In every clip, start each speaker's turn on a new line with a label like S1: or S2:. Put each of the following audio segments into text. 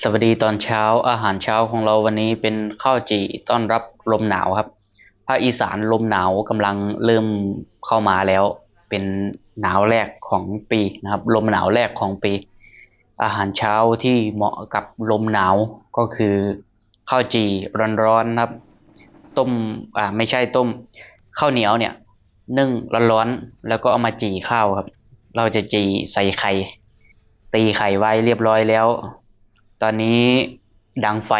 S1: สวัสดีตอนเช้าอาหารเช้าของเราวันนี้เป็นข้าวจี่ต้อนรับลมหนาวครับภาคอีสานลมหนาวกำลังเริ่มเข้ามาแล้ว เป็นหนาวแรกของปีนะครับ ลมหนาวแรกของปี อาหารเช้าที่เหมาะกับลมหนาวก็คือข้าวจี่ร้อนๆครับ ต้มอ่าไม่ใช่ต้มข้าวเหนียวเนี่ยนึ่งร้อนๆแล้วก็เอามาจี่ข้าวครับ เราจะจี่ใส่ไข่ตีไข่ไว้เรียบร้อยแล้ว ตอนนี้ดังไฟ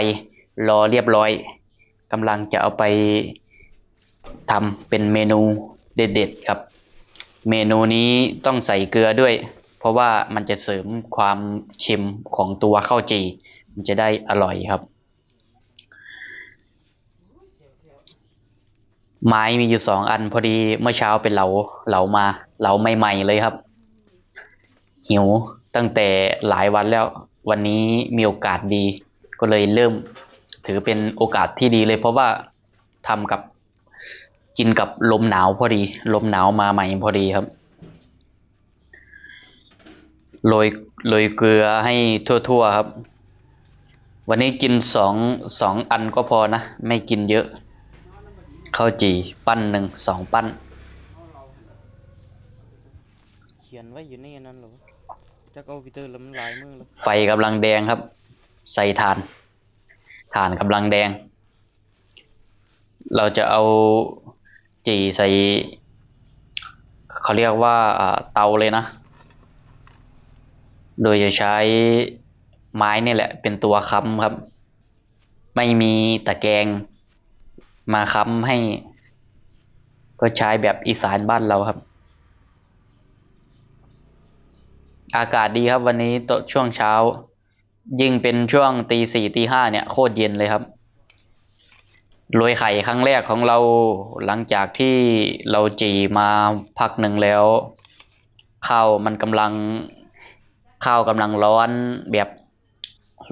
S1: รอเรียบร้อยกำลังจะเอาไปทำเป็นเมนูเด็ดๆครับ เมนูนี้ต้องใส่เกลือด้วย เพราะว่ามันจะเสริมความเค็มของตัวข้าวจี มันจะได้อร่อยครับ ไม้มีอยู่สองอันพอดีเมื่อเช้าเป็นเหลาเหลามาเหลาใหม่ๆเลยครับ หิวตั้งแต่หลายวันแล้ว วันนี้มีโอกาสดี ก็เลยเริ่มถือเป็นโอกาสที่ดีเลย เพราะว่าทำกับกินกับลมหนาวพอดี ลมหนาวมาใหม่พอดีครับโรยโรยเกลือให้ทั่วๆครับ วันนี้กินสองสองอันก็พอนะ ไม่กินเยอะข้าวจี่ปั้นหนึ่งสองปั้น
S2: เขียนไว้อยู่นอันนั้นหรอ จักเอาพีเตอร์แล้วมันลายมือแล้ว
S1: ไฟกำลังแดงครับ ใส่ถ่าน ถ่านกำลังแดง เราจะเอาจีใส่เขาเรียกว่าอ่าเตาเลยนะ โดยจะใช้ไม้นี่แหละ เป็นตัวค้ำครับ ไม่มีตะแกรงมาค้ำให้ ก็ใช้แบบอีสานบ้านเราครับ อากาศดีครับวันนี้ตช่วงเช้า ยิ่งเป็นช่วงตีสี่ตีห้าเนี่ยโคตรเย็นเลยครับโรยไข่ครั้งแรกของเราหลังจากที่เราจีมาพักหนึ่งแล้ว ข้าวมันกำลังข้าวกำลังร้อนแบบ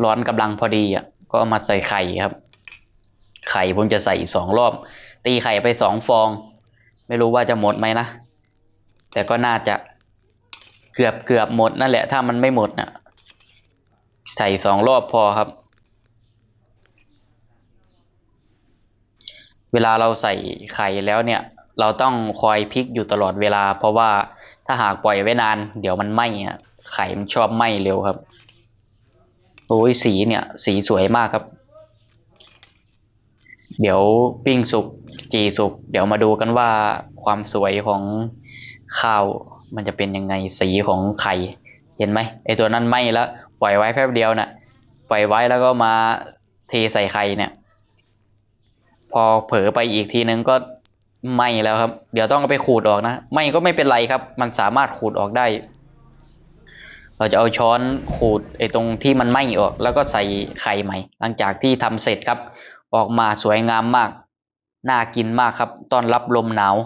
S1: ร้อนกำลังพอดีอะก็มาใส่ไข่ครับ ไข่ผมจะใส่สองรอบ ตีไข่ไปสองฟอง ไม่รู้ว่าจะหมดไหมนะ แต่ก็น่าจะ เกือบเกือบหมดนั่นแหละ ถ้ามันไม่หมดน่ะ ใส่สองรอบพอครับ เวลาเราใส่ไข่แล้วเนี่ย เราต้องคอยพลิกอยู่ตลอดเวลา เพราะว่าถ้าหากปล่อยไว้นาน เดี๋ยวมันไหม้อะไข่มันชอบไหม้เร็วครับ โอ้ยสีเนี่ย สีสวยมากครับ เดี๋ยวปิ้งสุกจีสุกเดี๋ยวมาดูกันว่าความสวยของข้าว มันจะเป็นยังไงสีของไข่เห็นไหมไอตัวนั้นไหมแล้วปล่อยไว้แป๊บเดียวน่ะปล่อยไว้แล้วก็มาเทใส่ไข่เนี่ย พอเผลอไปอีกทีนึงก็ไหมแล้วครับ เดี๋ยวต้องเอาไปขูดออกนะไหมก็ไม่เป็นไรครับ มันสามารถขูดออกได้ เราจะเอาช้อนขูดไอ้ตรงที่มันไหมออก แล้วก็ใส่ไข่ใหม่ หลังจากที่ทำเสร็จครับ ออกมาสวยงามมาก น่ากินมากครับ ต้อนรับลมหนาว